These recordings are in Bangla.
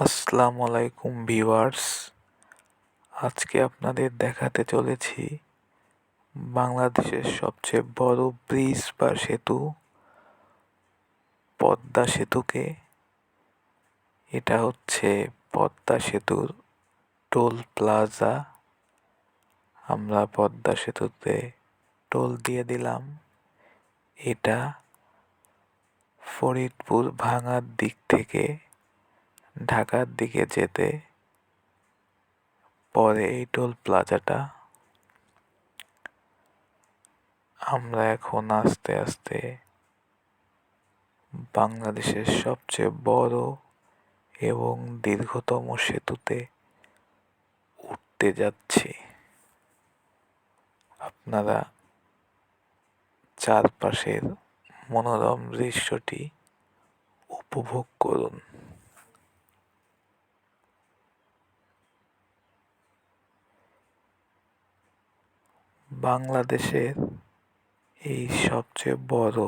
আসসালামু আলাইকুম ভিউয়ার্স। আজকে আপনাদের দেখাতে চলেছি বাংলাদেশের সবচেয়ে বড় ব্রিজ বা সেতু, পদ্মা সেতুকে। এটা হচ্ছে পদ্মা সেতুর টোল প্লাজা। আমরা পদ্মা সেতুতে টোল দিয়ে দিলাম। এটা ফরিদপুর ভাঙার দিক থেকে ঢাকার দিকে যেতে পরে এই টোল প্লাজাটা। আমরা এখন আস্তে আস্তে বাংলাদেশের সবচেয়ে বড় এবং দীর্ঘতম সেতুতে উঠতে যাচ্ছি। আপনারা চারপাশের মনোরম দৃশ্যটি উপভোগ করুন। বাংলাদেশের এই সবচেয়ে বড়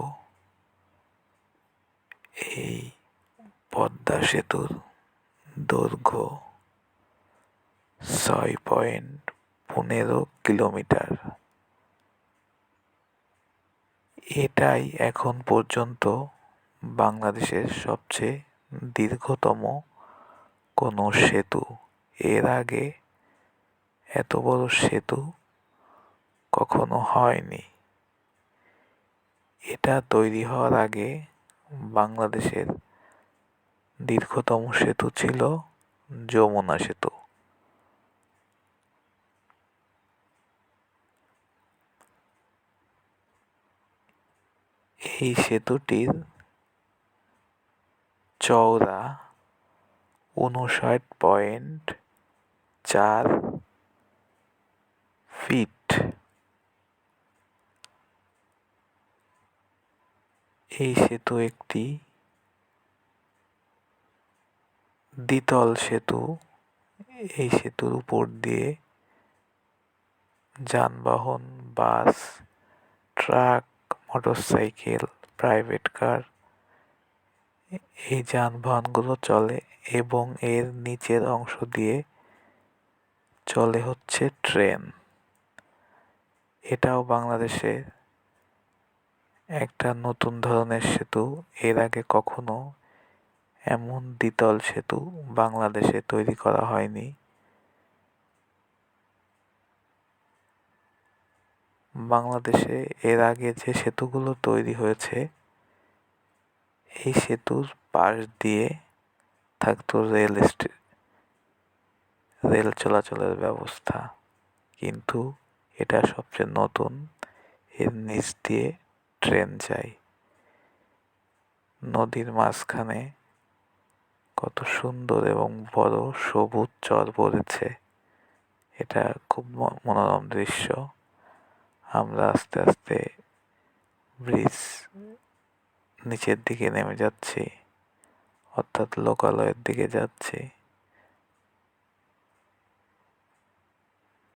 এই পদ্মা সেতুর দৈর্ঘ্য ছয় পয়েন্ট পনেরো কিলোমিটার। এটাই এখন পর্যন্ত বাংলাদেশের সবচেয়ে দীর্ঘতম কোনো সেতু। এর আগে এত বড় সেতু কখনো হয়নি। এটা তৈরি হওয়ার আগে বাংলাদেশের দীর্ঘতম সেতু ছিল যমুনা সেতু। এই সেতুটির চওড়া উনষাট পয়েন্ট চার ফিট। এই সেতু একটি দ্বিতল সেতু। এই সেতুর উপর দিয়ে যানবাহন, bus, truck, motorcycle, private car এই যানবাহনগুলো চলে এবং এর নিচের অংশ দিয়ে চলে হচ্ছে ট্রেন। এটাও বাংলাদেশে একটা নতুন ধরনের সেতু, এর আগে কখনো এমন দ্বিতল সেতু বাংলাদেশে তৈরি করা হয়নি। বাংলাদেশে এর আগে যে সেতুগুলো তৈরি হয়েছে, এই সেতুর পাশ দিয়ে থাকতো রেল রেল চলাচলের ব্যবস্থা। কিন্তু এটা সবচেয়ে নতুন, এর নিচ দিয়ে ট্রেন যায় নদীর মাঝখানে কত সুন্দর এবং বড় সবুজ চর পড়েছে। এটা খুব মনোরম দৃশ্য। আমরা আস্তে আস্তে ব্রিজ নিচের দিকে নেমে যাচ্ছি, অর্থাৎ লোকালয়ের দিকে যাচ্ছি।